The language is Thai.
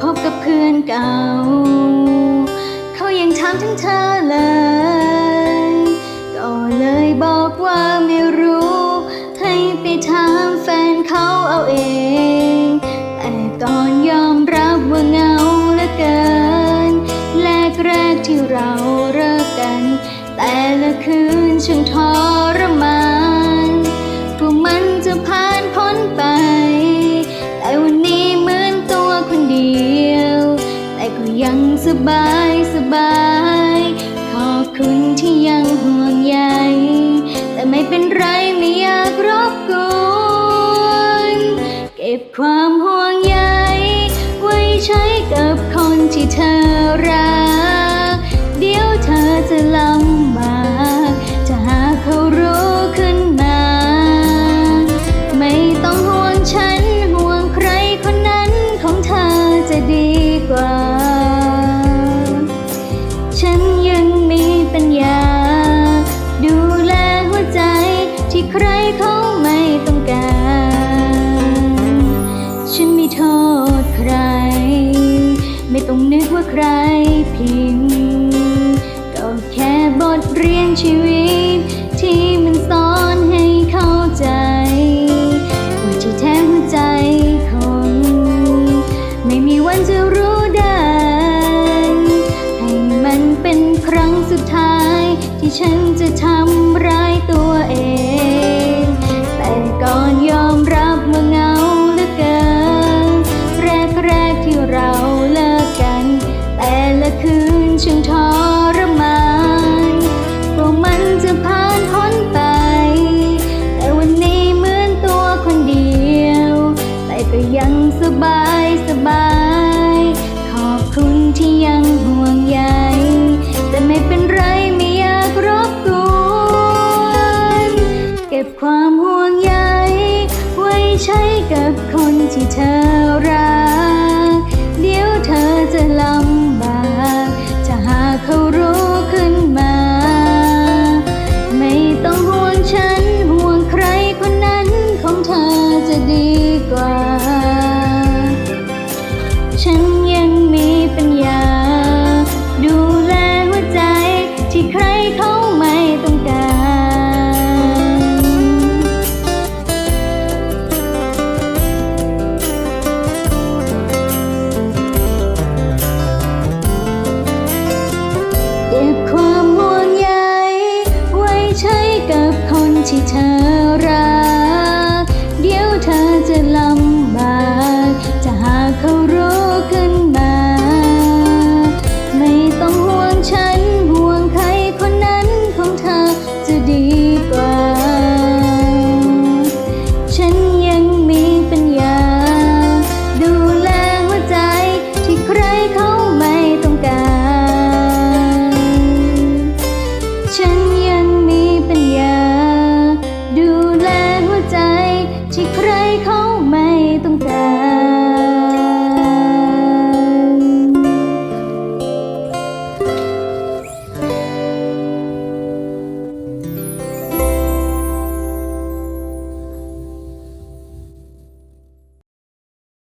พบกับเพื่อนเก่า เขายังถามถึงเธอเลย ก็เลยบอกว่าไม่รู้ ให้ไปถามแฟนเขาเอาเอง แต่ก่อนยอมรับว่าเงาเหลือเกิน แรกแรกที่เราเลิกกัน แต่ละคืนช่างทรมาน บายสบาย ขอบคุณที่ยังห่วงใย แต่ไม่เป็นไรไม่อยากรบกวนเก็บความห่วงใย ไว้ใช้กับคนที่เธอรัก ใครผิดก็แค่บทเรียนชีวิต ที่มันสอนให้เข้าใจว่าที่แท้หัวใจคน ไม่มีวันจะรู้ได้ ให้มันเป็นครั้งสุดท้าย ที่ฉันจะทำร้ายตัวเอง ใช้กับคนที่เธอ 牵